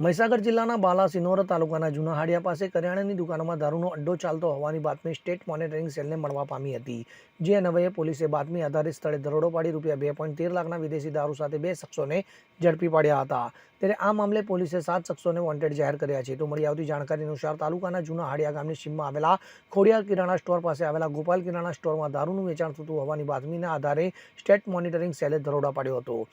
મહીસાગર જિલ્લાના બાલાસિનોર તાલુકાના જૂના હાડિયા પાસે કરિયાણાની દુકાનોમાં દારૂનો અડ્ડો ચાલતો હોવાની બાતમી સ્ટેટ મોનિટરિંગ સેલને મળવા પામી હતી. જે અન્વયે પોલીસે બાતમી આધારિત સ્થળે દરોડો પાડી રૂપિયા બે પોઈન્ટ તેર લાખના વિદેશી દારૂ સાથે બે શખ્સોને ઝડપી પાડ્યા હતા. ત્યારે આ મામલે પોલીસે સાત શખ્સોને વોન્ટેડ જાહેર કર્યા છે. તો મળી આવતી જાણકારી અનુસાર તાલુકાના જૂના હાડિયા ગામની સીમમાં આવેલા ખોડિયા કિરાણા સ્ટોર પાસે આવેલા ગોપાલ કિરાણા સ્ટોરમાં દારૂનું વેચાણ થતું હોવાની બાતમીના આધારે સ્ટેટ મોનિટરિંગ સેલે દરોડા પાડ્યો હતો.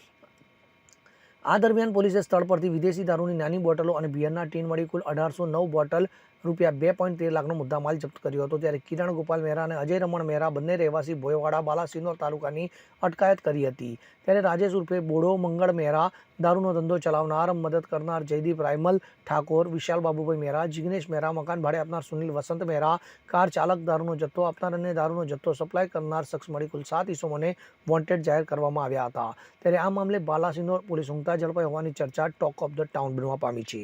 આ દરમિયાન પોલીસે સ્થળ પરથી વિદેશી દારૂની નાની બોટલો અને બિયરના ટીન મળી કુલ અઢારસો નવ બોટલ રૂપિયા બે પોઈન્ટ તેર લાખનો મુદ્દામાલ જપ્ત કર્યો હતો ત્યારે કિરણ ગોપાલ મહેરા અને અજય રમણ મહેરા બંને રહેવાસી ભોયવાડા બાલાસિનોર તાલુકાની અટકાયત કરી હતી. ત્યારે રાજેશ ઉર્ફે બોડો, મંગળ મહેરા, દારૂનો ધંધો ચલાવનાર, મદદ કરનાર જયદીપ રાયમલ, ઠાકોર, વિશાલ બાબુભાઈ મહેરા, જિગ્નેશ મહેરા, મકાન ભાડે આપનાર સુનિલ વસંત મહેરા, કાર ચાલક દારૂનો જથ્થો આપનાર અને દારૂનો જથ્થો સપ્લાય કરનાર શખ્સ મળી કુલ સાત ઇસમોને વોન્ટેડ જાહેર કરવામાં આવ્યા હતા. ત્યારે આ મામલે બાલાસિનોર પોલીસ ઊંઘતા ઝડપાઈ હોવાની ચર્ચા ટોક ઓફ ધ ટાઉન બનવા પામી છે.